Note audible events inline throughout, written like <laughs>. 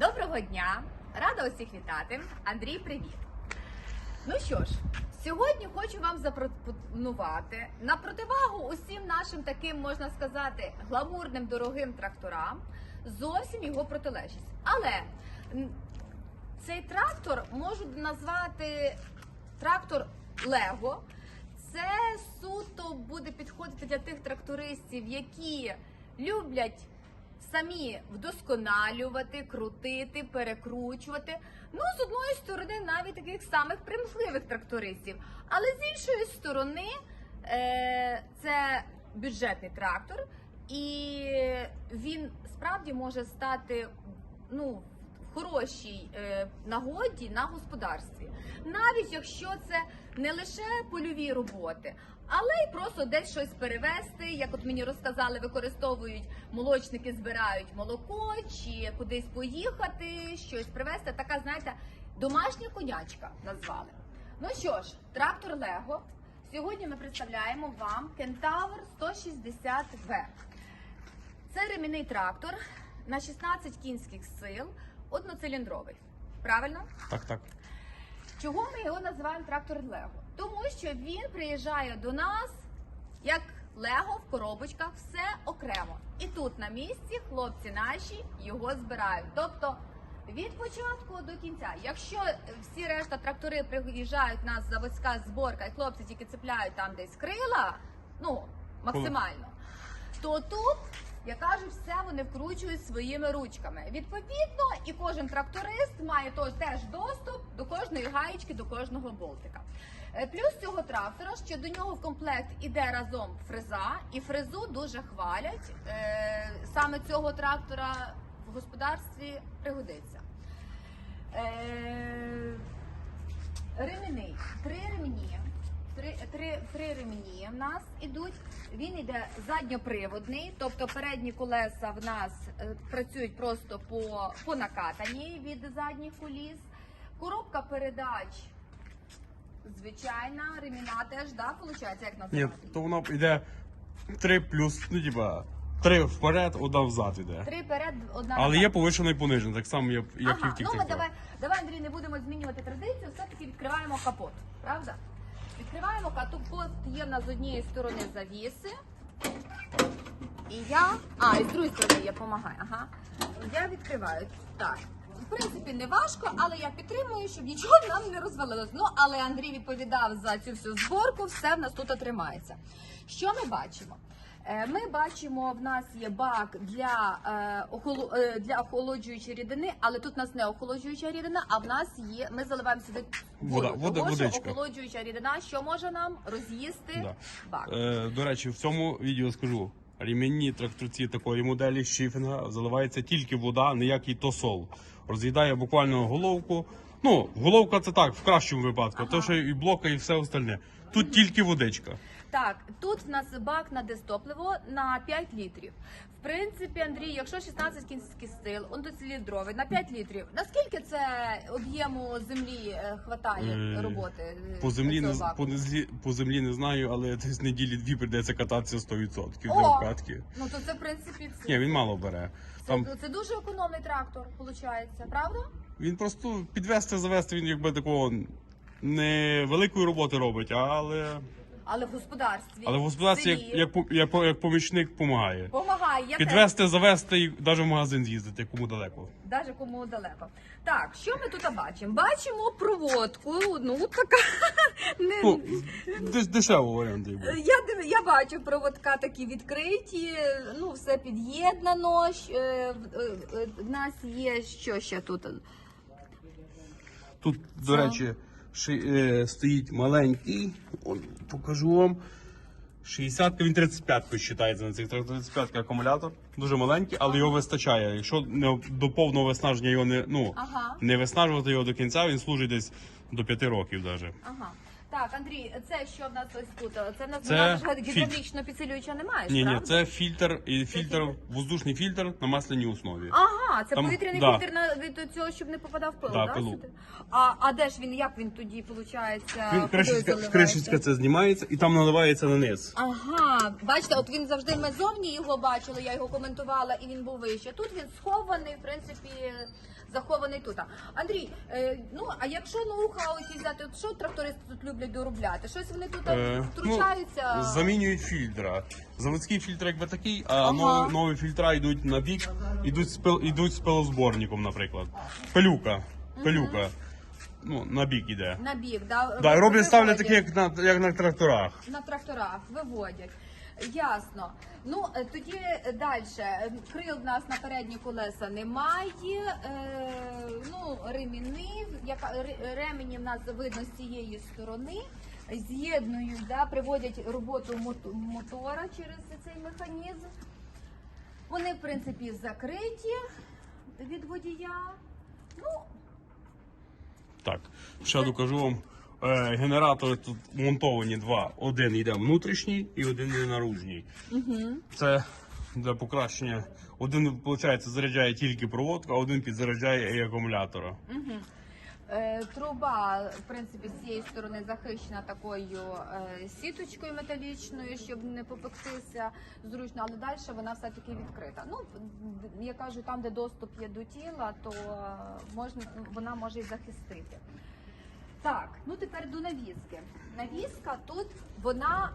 Доброго дня! Рада усіх вітати. Андрій, привіт! Ну що ж, сьогодні хочу вам запропонувати на противагу усім нашим таким, можна сказати, гламурним дорогим тракторам зовсім його протилежність. Але цей трактор можуть назвати трактор Лего. Це суто буде підходити для тих трактористів, які люблять самі вдосконалювати, крутити, перекручувати. Ну, з одної сторони, навіть таких самих примхливих трактористів. Але з іншої сторони, е, це бюджетний трактор, і він справді може стати ну, хорошій е, нагоді на господарстві. Навіть якщо це не лише польові роботи, але й просто десь щось перевезти. Як от мені розказали, використовують молочники, збирають молоко чи кудись поїхати, щось привезти. Така, знаєте, домашня конячка назвали. Ну що ж, трактор Лего. Сьогодні ми представляємо вам Кентавр 160В. Це ремінний трактор на 16 кінських сил, одноциліндровий. Правильно? Так, так. Чого ми його називаємо трактор Лего? Тому що він приїжджає до нас як Лего в коробочках, все окремо. І тут на місці хлопці наші його збирають. Тобто від початку до кінця. Якщо всі решта трактори приїжджають у нас заводська зборка, і хлопці тільки цепляють там десь крила, ну максимально, то тут. Я кажу, все вони вкручують своїми ручками. Відповідно, і кожен тракторист має теж доступ до кожної гаєчки, до кожного болтика. Е, Плюс цього трактора, що до нього в комплект іде разом фреза, і фрезу дуже хвалять. Е, Саме цього трактора в господарстві пригодиться. Е, Три ремені. Три, три, три ремені в нас ідуть. Він іде задньоприводний, тобто передні колеса в нас е, працюють просто по, по накатанні від задніх коліс. Коробка передач звичайна, реміна теж, да, виходить, як Ні, то воно йде 3 плюс, ну типа, 3 вперед, одна взад іде. Три перед, одна Але назад. є повишений і понижений, так само, як, як і Ага, в тих ну ми давай, давай, Андрій, не будемо змінювати традицію, все-таки відкриваємо капот, правда? Відкриваємо капот, є в нас з однієї сторони завіси. І я. А, і з другої сторони я допомагаю. Ага. Я відкриваю. Так. В принципі, не важко, але я підтримую, щоб нічого нам не розвалилось. Ну, але Андрій відповідав за цю всю зборку, все в нас тут отримається. Що ми бачимо? Е, Ми бачимо, в нас є бак для, е, е, для охолоджуючої рідини, але тут у нас не охолоджуюча рідина, а в нас є. Ми заливаємо сюди воду. Вода, вода- того, що охолоджуюча рідина, що може нам роз'їсти Да. бак. Е, до речі, в цьому відео скажу. Ремінні тракторці такої моделі шифінга заливається тільки вода, ніякий тосол. Роз'їдає буквально головку. Ну, головка це так, в кращому випадку, Ага. то що і блока, і все остальне. Тут тільки водичка. Так, тут в нас бак на дистопливо на 5 літрів. В принципі, Андрій, якщо 16 кінських сил, одноциліндровий на 5 літрів, наскільки це об'єму землі е, хватає Е, роботи? е, По землі, цього не, баку? по, незлі- по землі не знаю, але десь неділі дві прийдеться кататися 100% О! для обкатки. Ну то це в принципі це, Ні, він мало бере. це, Там це дуже економний трактор, виходить, правда? він просто підвести, завести, він якби такого не великої роботи робить, але, Але в господарстві. але в господарстві як, селі як, як, по- як помічник допомагає. Помагає. Я теж Підвести, завести і навіть в магазин з'їздити, кому далеко. Даже кому далеко. Так, що ми тут бачимо? Бачимо проводку. Ну така <laughs> не Ну, деш- дешево варіант. Я див- я бачу проводка такі відкриті, ну все під'єднано. щ- е, в- е, е, В нас є що ще тут? Тут, до Це- речі, стоїть маленький, он, покажу вам. 60 він 35 вважається на цих 35 акумулятор. Дуже маленький, але його вистачає. Якщо не до повного виснаження його не, ну, Ага, не виснажувати його до кінця, він служить десь до 5 років навіть. ага. Так, Андрій, це що в нас ось тут? Це в нас Це вона ж фільтр. гідравлічно підсилююча немає, Ні, ні, правда? це фільтр і фільтр, фільтр? воздушний фільтр на масляній основі. Ага, це Там- повітряний да. фільтр на від цього, щоб не попадав пил, Да, да, пилу. сюди? А, а де ж він, як він тоді, виходить, Він кришечка, кришечка це знімається і там наливається на низ. Ага, бачите, от він завжди ми зовні його бачили, я його коментувала, і він був вище. Тут він схований, в принципі, вони тут. Андрій, е, ну а якщо ноу-хау якісь взяти, от що трактористи тут люблять доробляти? Щось вони тут Е, втручаються. Ну, замінюють фільтра. Заводський фільтр якби такий, а Ага. нові, нові фільтра йдуть на бік, йдуть з, пил, йдуть з пилозборником, наприклад. Пилюка. Пилюка. Ну, на бік іде. На бік, да? Да, роблять, ставлять такі, як на, як на тракторах. на тракторах виводять. Ясно. Ну е, тоді далі. Крил в нас на передні колеса немає. Е, ну, реміни, ремені в нас видно з цієї сторони. З'єднують, да, приводять роботу мотора через цей механізм. Вони, в принципі, закриті від водія. Ну, Так, ще докажу вам. Е, генератори тут монтовані два. Один йде внутрішній і один йде наружній. угу. Це для покращення. Один, виходить, заряджає тільки проводку, а один підзаряджає і акумулятора. Угу. Е, труба, в принципі, з цієї сторони захищена такою е, сіточкою металічною, щоб не попектися зручно, але далі вона все-таки відкрита. Ну, я кажу, там, де доступ є до тіла, то е, можна, вона може і захистити. Так, ну тепер до навіски. Навіска тут вона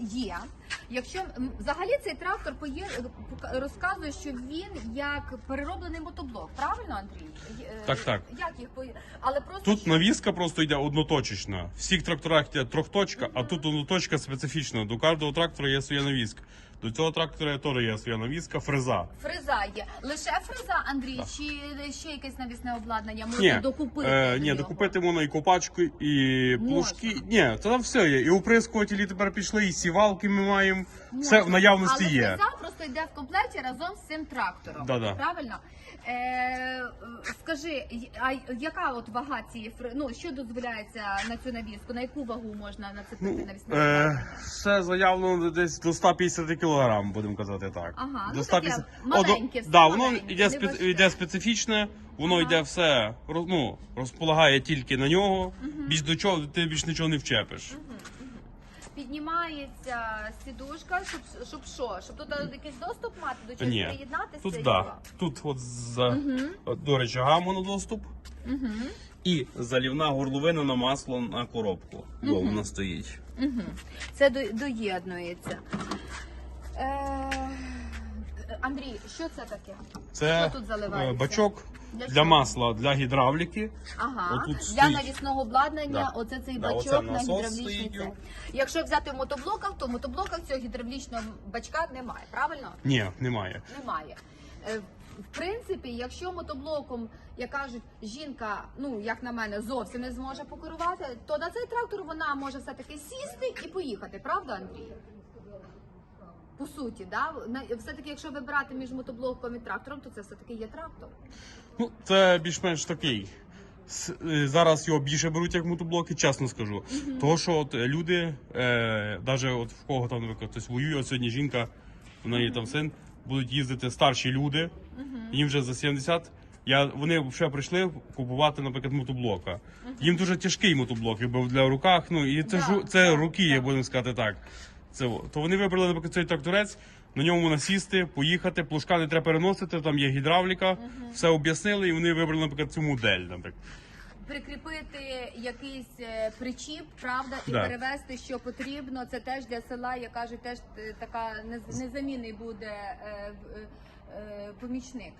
є. Якщо взагалі цей трактор поє, розказує, що він як перероблений мотоблок, правильно, Андрій? Е, Так, так. Як їх поє... Але просто Тут що- навіска просто йде одноточечна. В всіх тракторах йде трьохточка, а тут одноточка специфічна. До кожного трактора є своя навіска. До цього трактора теж є своя навіска, фреза. фреза є. Лише фреза, Андрій, чи ще якесь навісне обладнання можна Ні, докупити? е, до ні, нього? докупити можна і копачку, і Можна. плужки. Ні, то там все є. І оприскувателі тепер пішли, і сівалки ми маємо. Все Можна. в наявності Але є. фреза просто йде в комплекті разом з цим трактором. Да-да. Правильно? Е, е, скажи, й- а яка от вага цієї фри... Ну, що дозволяється на цю навіску? На яку вагу можна нацепити Ну, навісне? е, все заявлено десь до 150 кг, будемо казати так. Ага, ну, таке маленьке, все да, воно маленьке, йде, спе, йде специфічне, воно Ага. йде все, роз- ну, розполагає тільки на нього, більш до чого, ти більш нічого не вчепиш. Піднімається сідушка, щоб, щоб що? Щоб тут якийсь доступ мати до чогось Ні, приєднатися? тут, і да, тут от за, от до речага монодоступ Мгм. і залівна горловина на масло на коробку. Бо вона стоїть. Угу. Це до, доєднується. Е, Андрій, що це таке? Це Що тут заливається? е, бачок Для для, масла, для гідравліки. Ага, Отут для стоїть. навісного обладнання, Да. оце цей Да, бачок оце на насос гідравлічний цей. Якщо взяти в мотоблоках, то в мотоблоках цього гідравлічного бачка немає, правильно? Ні, немає. Немає. Е, В принципі, якщо мотоблоком, як кажуть, жінка, ну як на мене, зовсім не зможе покерувати, то на цей трактор вона може все-таки сісти і поїхати, правда, Андрій? По суті, да? Все-таки, якщо вибирати між мотоблоком і трактором, то це все-таки є трактор. Ну, це більш-менш такий. Е, Зараз його більше беруть як мотоблоки, чесно скажу. Того, що от люди, е, навіть от в кого там хтось воює, от сьогодні жінка, в неї там син, будуть їздити старші люди, їм вже за 70. Я, вони вже прийшли купувати, наприклад, мотоблока. Їм дуже тяжкий мотоблок, бо для руках, ну і це, Да, ж, це руки, да. я будемо сказати так. Це, то вони вибрали, наприклад, цей тракторець, на ньому насісти, поїхати, плужка не треба переносити, там є гідравліка, все об'яснили, і вони вибрали, наприклад, цю модель. Наприклад. Прикріпити якийсь е, причіп, правда, і Да. перевезти, що потрібно. Це теж для села, я кажу, теж е, така нез- незамінний буде е, е, помічник.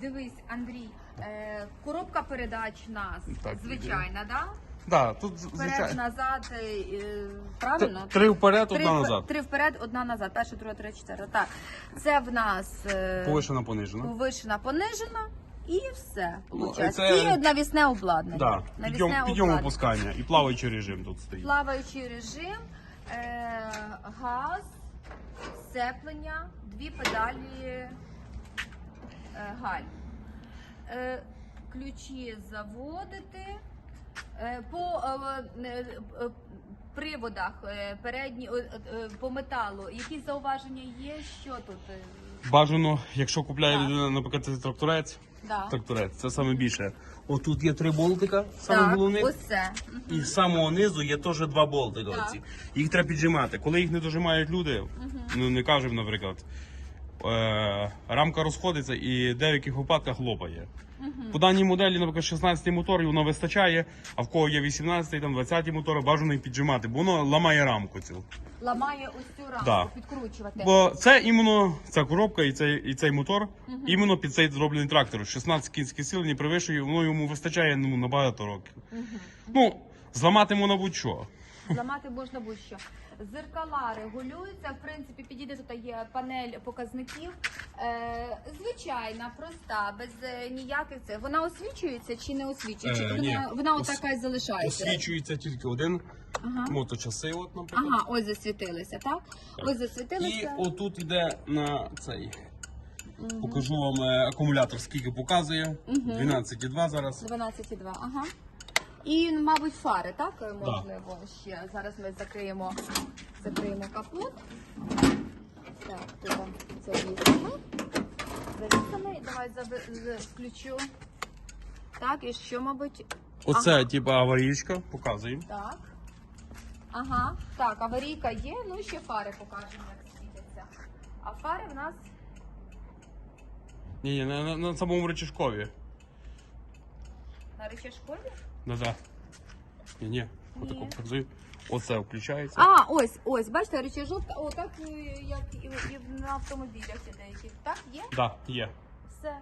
Дивись, Андрій, е, коробка передач нас Так, звичайна, да? Да, тут Вперед, назад, е, е, правильно? Три вперед, Три одна назад. Три вперед, одна назад. Перша, друга, третя, четверта. Так, це в нас е, Повишена понижена. повишена, понижена. І все. Ну, Получається. це- І навісне обладнання. Да. Навісне Підйом, підйом обладнання. опускання і плаваючий режим тут стоїть. Плаваючий режим, е, газ, сцеплення, дві педалі е, галь. Е, ключі заводити. Е, по е, е, приводах передні по металу. Якісь зауваження є? Що тут? Бажано, якщо купляє Так. людина, наприклад, цей тракторець, Да. тракторець, це саме більше. Отут є три болтика, саме Так, головне. ось це. І з самого низу є теж два болтика. Так. Оці. Їх треба піджимати. Коли їх не дожимають люди, ну не кажемо, наприклад, е, рамка розходиться і в деяких випадках лопає. По даній моделі, наприклад, 16 мотор, воно вистачає, а в кого є 18 там 20 мотори, бажано їх піджимати, бо воно ламає рамку цю. Ламає ось цю рамку, Да. підкручувати. Бо це іменно ця коробка і цей, і цей мотор, іменно під цей зроблений трактор. 16 кінських сил не перевищує, воно йому вистачає ну, на багато років. Ну, зламати можна будь-що. Зламати можна будь-що. Зеркала регулюються. В принципі, підійде тут є панель показників. Е, звичайна, проста, без е, ніяких це. Вона освічується чи не освічується? Е, Чи ні. вона, вона Ос- отака і залишається. Освічується тільки один Ага. моточаси, от, наприклад. Ага, ось засвітилися, так? Ось І засвітилися. отут йде на цей. Покажу вам е, акумулятор, скільки показує. 12,2 зараз. 12,2, ага. І, мабуть, фари, так? Можливо, ще. Зараз ми закриємо, закриємо капот. Так, тут завісимо. Завісимо. І давай зави- з- включу. Так, і що, мабуть. Оце, Ага. типа, аварійка, показуємо. Так. Ага. Так, аварійка є, ну і ще фари покажемо, як світяться. А фари в нас Ні, ні, на, на, на самому речашкові. на речашкові. Да-да. Ні, ні, Ні. отако показую. Оце включається. А, ось, ось, бачите, речажок, о, так е, як і, і на автомобілях є деяких. Так, є? Да, є. Все.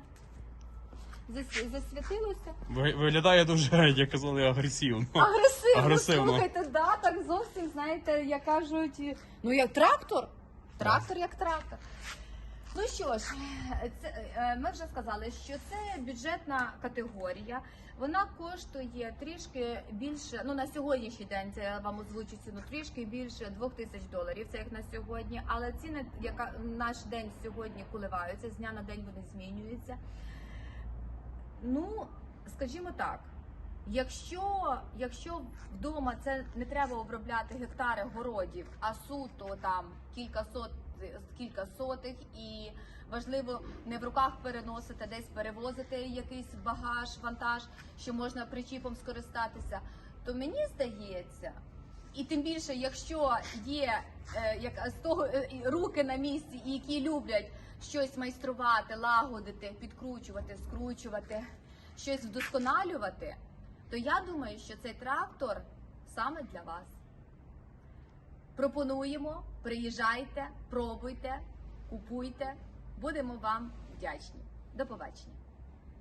Зас- Засвітилося. Ви- Виглядає дуже, як казали, агресивно. Агресивно, Агресивно. слухайте, да, так зовсім, знаєте, як кажуть, ну як трактор. Трактор як трактор. Ну що ж, це, е, ми вже сказали, що це бюджетна категорія. Вона коштує трішки більше. Ну на сьогоднішній день це вам озвучу ціну трішки більше 2 тисяч доларів. Це як на сьогодні. Але ціни, яка наш день сьогодні коливаються, з дня на день вони змінюються. Ну, скажімо так, якщо, якщо вдома це не треба обробляти гектари городів, а суто там кілька сот, кілька сотих, і важливо не в руках переносити, десь перевозити якийсь багаж, вантаж, що можна причіпом скористатися, то мені здається. І тим більше, якщо є е, як з того е, руки на місці, які люблять щось майструвати, лагодити, підкручувати, скручувати, щось вдосконалювати, то я думаю, що цей трактор саме для вас. Пропонуємо, приїжджайте, пробуйте, купуйте. Будемо вам вдячні. До побачення.